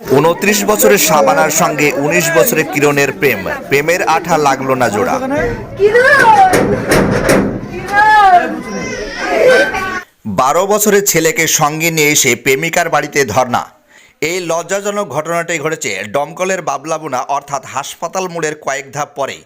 উনত্রিশ বছরের সাবানার সঙ্গে উনিশ বছরের কিরণের প্রেম। প্রেমের আঠা লাগল না জোড়া। বারো বছরের ছেলেকে সঙ্গে নিয়ে এসে প্রেমিকার বাড়িতে ধর্না এই লজ্জাজনক ঘটনাটি ঘটেছে ডমকলের বাবলাবুনা, অর্থাৎ হাসপাতাল মোড়ের কয়েক ধাপ পরে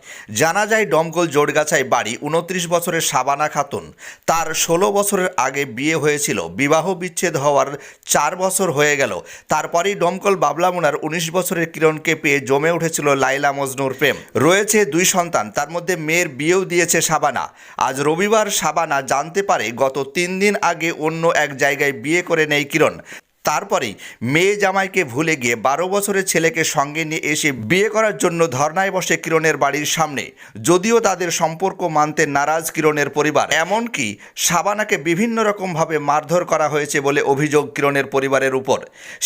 জানা যায় ডমকল জোড়গাছায় বাড়ি উনত্রিশ বছরের সাবানা খাতুন। তার ষোলো বছরের আগে বিয়ে হয়েছিল। বিবাহ বিচ্ছেদ হওয়ার চার বছর হয়ে গেল। তারপরেই ডমকল বাবলামুনার উনিশ বছরের কিরণকে পেয়ে জমে উঠেছিল লাইলা মজনুর প্রেম। রয়েছে দুই সন্তান, তার মধ্যে মেয়ের বিয়েও দিয়েছে সাবানা। আজ রবিবার সাবানা জানতে পারে, গত তিন দিন আগে অন্য এক জায়গায় বিয়ে করে নেই কিরণ। তারপরেই মেয়ে জামাইকে ভুলে গিয়ে বারো বছরের ছেলেকে সঙ্গে নিয়ে এসে বিয়ে করার জন্য ধর্নায় বসে কিরণের বাড়ির সামনে। যদিও তাদের সম্পর্ক মানতে নারাজ কিরণের পরিবার। এমনকি সাবানাকে বিভিন্ন রকমভাবে মারধর করা হয়েছে বলে অভিযোগ কিরণের পরিবারের উপর।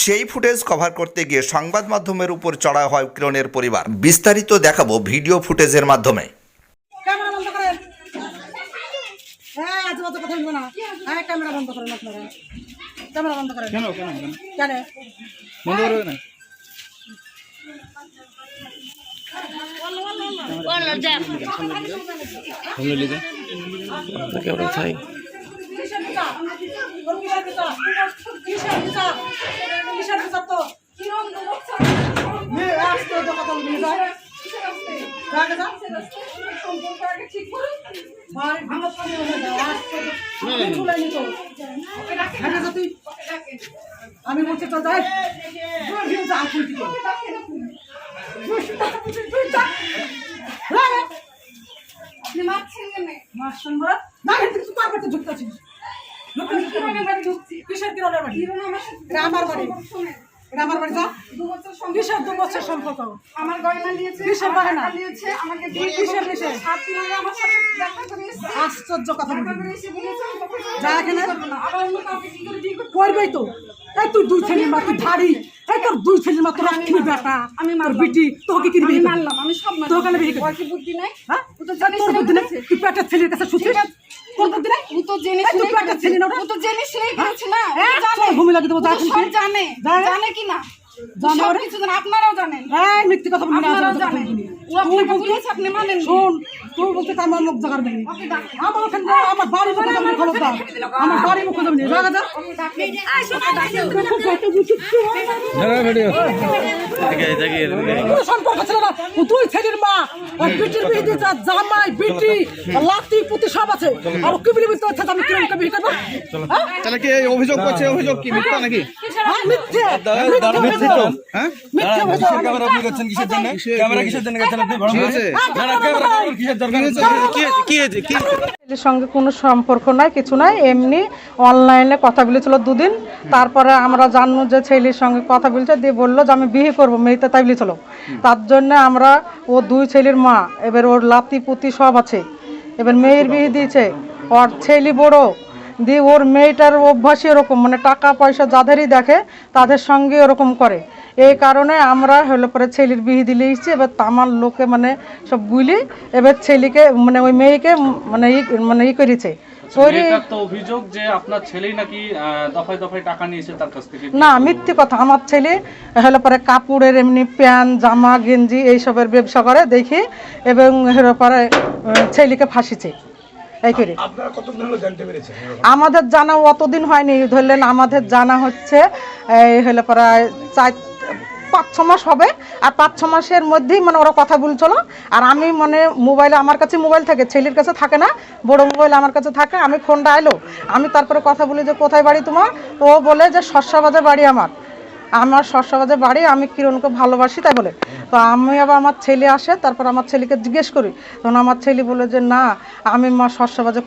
সেই ফুটেজ কভার করতে গিয়ে সংবাদ মাধ্যমের উপর চড়া হয় কিরণের পরিবার। বিস্তারিত দেখাবো ভিডিও ফুটেজের মাধ্যমে। হ্যাঁ আজ কথা না। হ্যাঁ ক্যামেরা বন্ধ করেন আপনারা। ক্যামেরা বন্ধ করে কেন কেন কেন? বন্ধ করবে না চাই কিসের কিসের কিসের তো মেয়ে আসতে তো কথা বলবি না রাখে যা ভাই ভালো শুনে হয়ে যায় আসতে তো চলে নি তো রাখে যা তুই আমি বলছি তো যাই কিরণের বাড়ি। এটা আমার বাড়ি এটা আমার বাড়ি যা কিসের দু বছর সম্পর্ক আমার গয়না নিয়েছে কিসের আমার গয়না? টাকা নিয়েছে আমাকে দিয়ে কিসের কিসের সাত দিন আগে আমার সাথে দেখা করে এসেছে। আশ্চর্য কথা দেখা বলবি করে এসে বলেছে আমি তোকে যা এখানে। বিয়ে করব না। আবার অন্য কাউকে কি করে বিয়ে করব? করবেই তো এই তুই দুই ছেলের মা তুই ধাড়ি এই তোর দুই ছেলের মা তোর বেটা আমি তোর বিটি তোকে কি আমি মানলাম, আমি সব মানলাম। তোর বিয়ে বুদ্ধি নাই? হ্যাঁ তোর বুদ্ধি নেই। তুই পেটের ছেলের কাছে শুছিস তোর বুদ্ধি ও তো জেনে ছেলে না? ও তো জেনে শুনেই করেছে না। হ্যাঁ, জানে। ভূমি লাগিয়ে দেবো, ও তো এখন সব তুই। জানে। জানে? জানে কি না? জানে? কিছু আপনারাও জানেন এই মিথ্যে কথা বলবি না আপনারাও জানেন না। ও আপনাকে বলেছে, আপনি মানেন নি। শোন তুই বলতে আমার লোক জাগার নেই আমার ওখানে আমার বাড়ি মুখে আমার মুখে। ভিডিও সম্পর্ক ছিল না। দুই ছেলের মা আর বিটির বিয়ে জামাই বিটি লাতি পুতি সব আছে। আর ও কি বলি আমি কিরম বিয়ে করব? হ্যাঁ? তাহলে কি অভিযোগ করছে অভিযোগ কি? মিথ্যা নাকি? হ্যাঁ, মিথ্যে। মিথ্যে হ্যাঁ? মিথ্যে অভিযোগ। ক্যামেরা আপনি করছেন? কিসের জন্য? ক্যামেরা কিসের জন্য করছেন? আপনি বড় হয়েছে? না না ক্যামেরা কিসের দরকার? কি কি কি ছেলের সঙ্গে কোনো সম্পর্ক নাই কিছু নাই এমনি অনলাইনে কথা বলেছিল দুদিন। তারপরে আমরা জানব যে ছেলের সঙ্গে কথা বলছে দিয়ে বলল যে আমি বিয়ে করব। মেয়েতে তাই চলো। তার জন্য আমরা ও দুই ছেলের মা, এবার ওর লাতি পুতি সব আছে। এবার মেয়ের বিয়ে দিয়েছে, ওর ছেলে বড়। দিয়ে ওর মেয়েটার অভ্যাসই এরকম মানে টাকা পয়সা যাদেরই দেখে, তাদের সঙ্গে ওরকম করে। এই কারণে আমরা হলো পরে ছেলের বিয়ে দিলে এসেছি, এবার তামার লোকে মানে সব বুঝলি এবার ছেলেকে মানে ওই মেয়েকে মানে ই মানে ই করেছে। তো অভিযোগ যে আপনার ছেলেই নাকি দফায় দফায় টাকা নিয়েছে তার কাছ থেকে। না মিথ্যে কথা। আমার ছেলে হলো পরে কাপড়ের এমনি প্যান্ট জামা গেঞ্জি এইসবের ব্যবসা করে দেখি। এবং হলো পরে ছেলেকে ফাঁসিছে। এই করে। আমাদের জানা অতদিন হয়নি। ধরলেন আমাদের জানা হচ্ছে এই হলো প্রায় চার পাঁচ, ছ মাস হবে, আর পাঁচ, ছ মাসের মধ্যেই মানে ওরা কথা বলছিল। আর আমি মানে মোবাইলে আমার কাছে মোবাইল থাকে, ছেলের কাছে থাকে না, বড় মোবাইল আমার কাছে থাকে, আমি ফোনটা এলো আমি তারপরে কথা বলি যে, কোথায় বাড়ি তোমার? ও বলে যে শস্যবাজে বাড়ি আমার। আমার শস্যবাজে বাড়ি, আমি কিরণকে ভালোবাসি তাই বলে। তো আমি আবার আমার ছেলে আসে, তারপর আমার ছেলেকে জিজ্ঞেস করি। তখন আমার ছেলে বলে যে, না, আমি মা শস্যবাজে